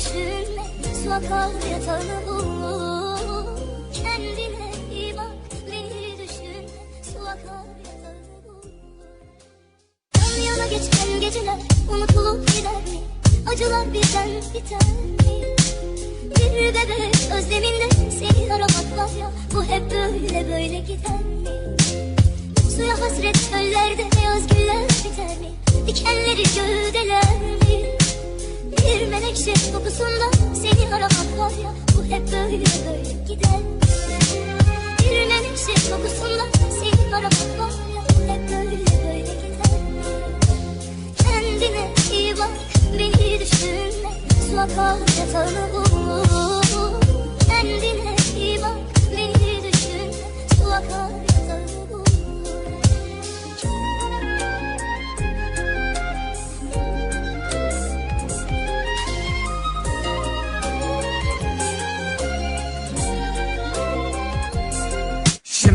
düşünme Su akar yatağını bul Kendine iyi bak Beni düşünme Su akar yatağını bul Yan yana geçen geceler unutulup gider mi? Acılar birden biter mi? Bir bebek özleminle seni aramak var ya Bu hep böyle böyle gider mi? Suya hasret çöllerde beyaz güller biter mi? Dikenleri gövdeler mi? Bir menekşe kokusunda seni aramak var ya Bu hep böyle böyle gider? Bir menekşe kokusunda seni aramak var ya Bu hep böyle böyle gider? Kendine iyi bak beni düşünme akar yatağını bul Kendine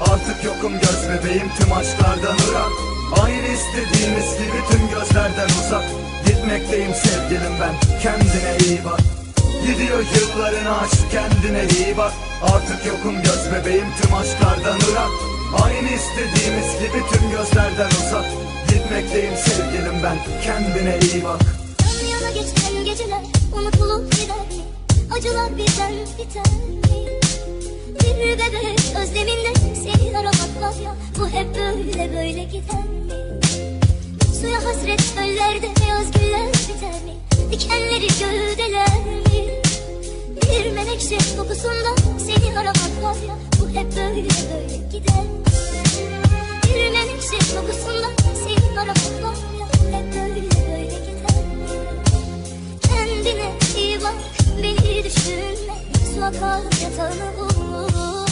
Artık yokum göz bebeğim tüm aşklardan ırak Aynı istediğimiz gibi tüm gözlerden uzak. Gitmekteyim sevgilim ben kendine iyi bak. Gidiyor yılların aşk kendine iyi bak. Artık yokum göz bebeğim tüm aşklardan ırak Aynı istediğimiz gibi tüm gözlerden uzak. Gitmekteyim sevgilim ben kendine iyi bak. Yan yana geçen geceler unutulup gider? Acılar birden biter? Bir bebek özleminle şimdi böyle gider mi? Suya hasret göllerde beyaz güller biter mi? Dikenleri gövdeler mi? Bir menekşe kokusunda seni aramak var ya Bu hep böyle böyle gider? Bir menekşe kokusunda seni aramak var ya Bu hep böyle böyle gider? Kendine iyi bak beni düşünme Su akar yatağını bulur